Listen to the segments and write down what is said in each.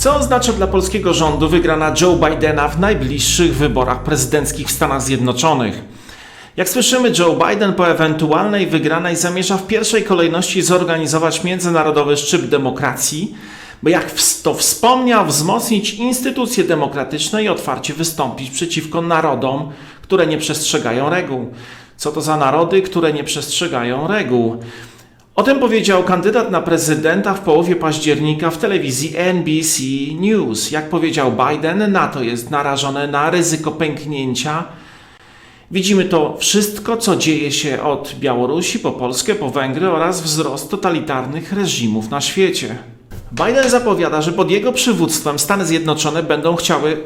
Co oznacza dla polskiego rządu wygrana Joe Bidena w najbliższych wyborach prezydenckich w Stanach Zjednoczonych? Jak słyszymy, Joe Biden po ewentualnej wygranej zamierza w pierwszej kolejności zorganizować międzynarodowy szczyt demokracji, by jak to wspomniał, wzmocnić instytucje demokratyczne i otwarcie wystąpić przeciwko narodom, które nie przestrzegają reguł. Co to za narody, które nie przestrzegają reguł? O tym powiedział kandydat na prezydenta w połowie października w telewizji NBC News. Jak powiedział Biden, NATO jest narażone na ryzyko pęknięcia. Widzimy to wszystko, co dzieje się od Białorusi po Polskę, po Węgry oraz wzrost totalitarnych reżimów na świecie. Biden zapowiada, że pod jego przywództwem Stany Zjednoczone będą chciały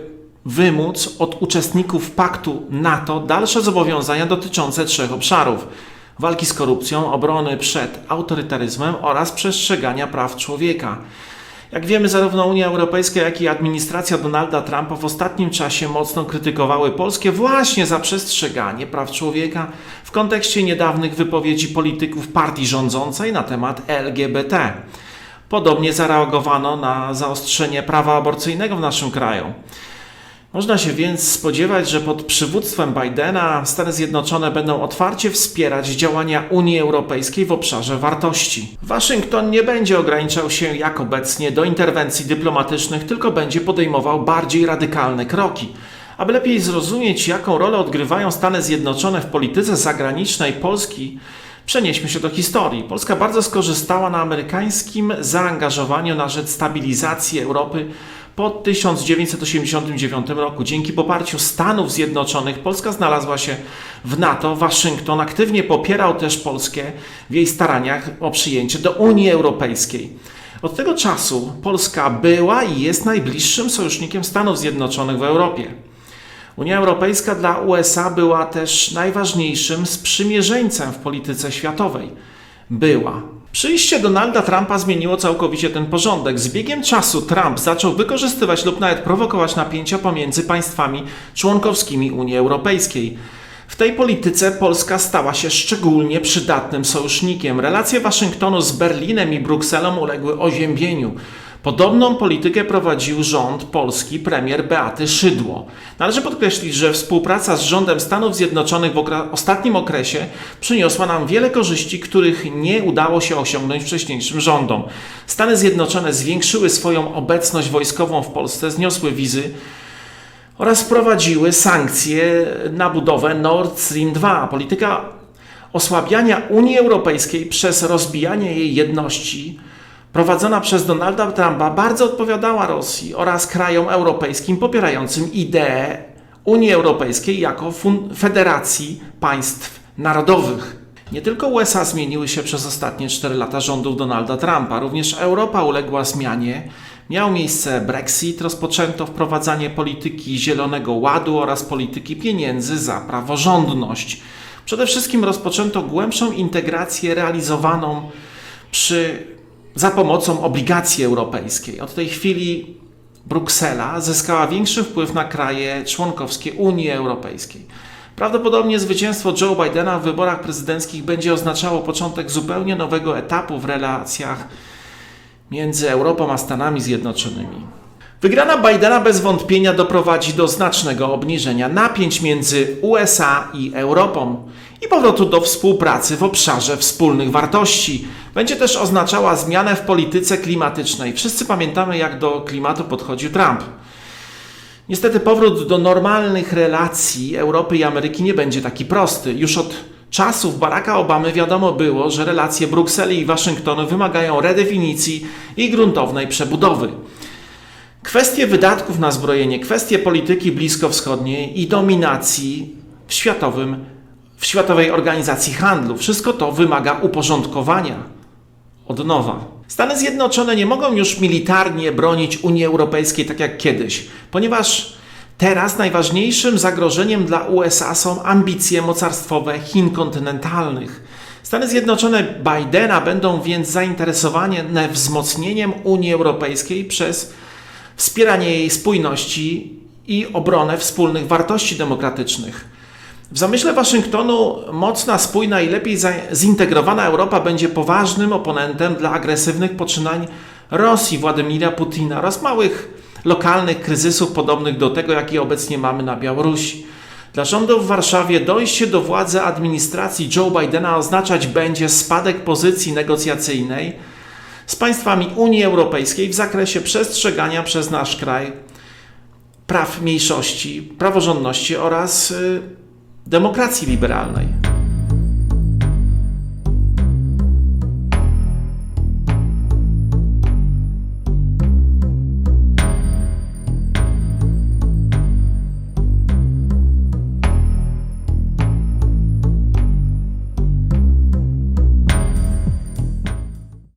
wymóc od uczestników paktu NATO dalsze zobowiązania dotyczące trzech obszarów: walki z korupcją, obrony przed autorytaryzmem oraz przestrzegania praw człowieka. Jak wiemy, zarówno Unia Europejska, jak i administracja Donalda Trumpa w ostatnim czasie mocno krytykowały Polskę właśnie za przestrzeganie praw człowieka w kontekście niedawnych wypowiedzi polityków partii rządzącej na temat LGBT. Podobnie zareagowano na zaostrzenie prawa aborcyjnego w naszym kraju. Można się więc spodziewać, że pod przywództwem Bidena Stany Zjednoczone będą otwarcie wspierać działania Unii Europejskiej w obszarze wartości. Waszyngton nie będzie ograniczał się jak obecnie do interwencji dyplomatycznych, tylko będzie podejmował bardziej radykalne kroki. Aby lepiej zrozumieć, jaką rolę odgrywają Stany Zjednoczone w polityce zagranicznej Polski, przenieśmy się do historii. Polska bardzo skorzystała na amerykańskim zaangażowaniu na rzecz stabilizacji Europy po 1989 roku. Dzięki poparciu Stanów Zjednoczonych Polska znalazła się w NATO. Waszyngton aktywnie popierał też Polskę w jej staraniach o przyjęcie do Unii Europejskiej. Od tego czasu Polska była i jest najbliższym sojusznikiem Stanów Zjednoczonych w Europie. Unia Europejska dla USA była też najważniejszym sprzymierzeńcem w polityce światowej. Była. Przyjście Donalda Trumpa zmieniło całkowicie ten porządek. Z biegiem czasu Trump zaczął wykorzystywać lub nawet prowokować napięcia pomiędzy państwami członkowskimi Unii Europejskiej. W tej polityce Polska stała się szczególnie przydatnym sojusznikiem. Relacje Waszyngtonu z Berlinem i Brukselą uległy oziębieniu. Podobną politykę prowadził rząd polski premier Beaty Szydło. Należy podkreślić, że współpraca z rządem Stanów Zjednoczonych w ostatnim okresie przyniosła nam wiele korzyści, których nie udało się osiągnąć wcześniejszym rządom. Stany Zjednoczone zwiększyły swoją obecność wojskową w Polsce, zniosły wizy oraz wprowadziły sankcje na budowę Nord Stream 2. Polityka osłabiania Unii Europejskiej przez rozbijanie jej jedności prowadzona przez Donalda Trumpa bardzo odpowiadała Rosji oraz krajom europejskim popierającym ideę Unii Europejskiej jako federacji państw narodowych. Nie tylko USA zmieniły się przez ostatnie 4 lata rządów Donalda Trumpa, również Europa uległa zmianie. Miał miejsce Brexit, rozpoczęto wprowadzanie polityki Zielonego Ładu oraz polityki pieniędzy za praworządność. Przede wszystkim rozpoczęto głębszą integrację realizowaną przy za pomocą obligacji europejskiej. Od tej chwili Bruksela zyskała większy wpływ na kraje członkowskie Unii Europejskiej. Prawdopodobnie zwycięstwo Joe Bidena w wyborach prezydenckich będzie oznaczało początek zupełnie nowego etapu w relacjach między Europą a Stanami Zjednoczonymi. Wygrana Bidena bez wątpienia doprowadzi do znacznego obniżenia napięć między USA i Europą i powrotu do współpracy w obszarze wspólnych wartości. Będzie też oznaczała zmianę w polityce klimatycznej. Wszyscy pamiętamy, jak do klimatu podchodził Trump. Niestety powrót do normalnych relacji Europy i Ameryki nie będzie taki prosty. Już od czasów Baracka Obamy wiadomo było, że relacje Brukseli i Waszyngtonu wymagają redefinicji i gruntownej przebudowy. Kwestie wydatków na zbrojenie, kwestie polityki bliskowschodniej i dominacji w, światowym, w Światowej Organizacji Handlu wszystko to wymaga uporządkowania od nowa. Stany Zjednoczone nie mogą już militarnie bronić Unii Europejskiej tak jak kiedyś, ponieważ teraz najważniejszym zagrożeniem dla USA są ambicje mocarstwowe Chin kontynentalnych. Stany Zjednoczone Bidena będą więc zainteresowane wzmocnieniem Unii Europejskiej przez wspieranie jej spójności i obronę wspólnych wartości demokratycznych. W zamyśle Waszyngtonu mocna, spójna i lepiej zintegrowana Europa będzie poważnym oponentem dla agresywnych poczynań Rosji, Władimira Putina oraz małych lokalnych kryzysów podobnych do tego, jaki obecnie mamy na Białorusi. Dla rządu w Warszawie dojście do władzy administracji Joe Bidena oznaczać będzie spadek pozycji negocjacyjnej z państwami Unii Europejskiej w zakresie przestrzegania przez nasz kraj praw mniejszości, praworządności oraz y, demokracji liberalnej.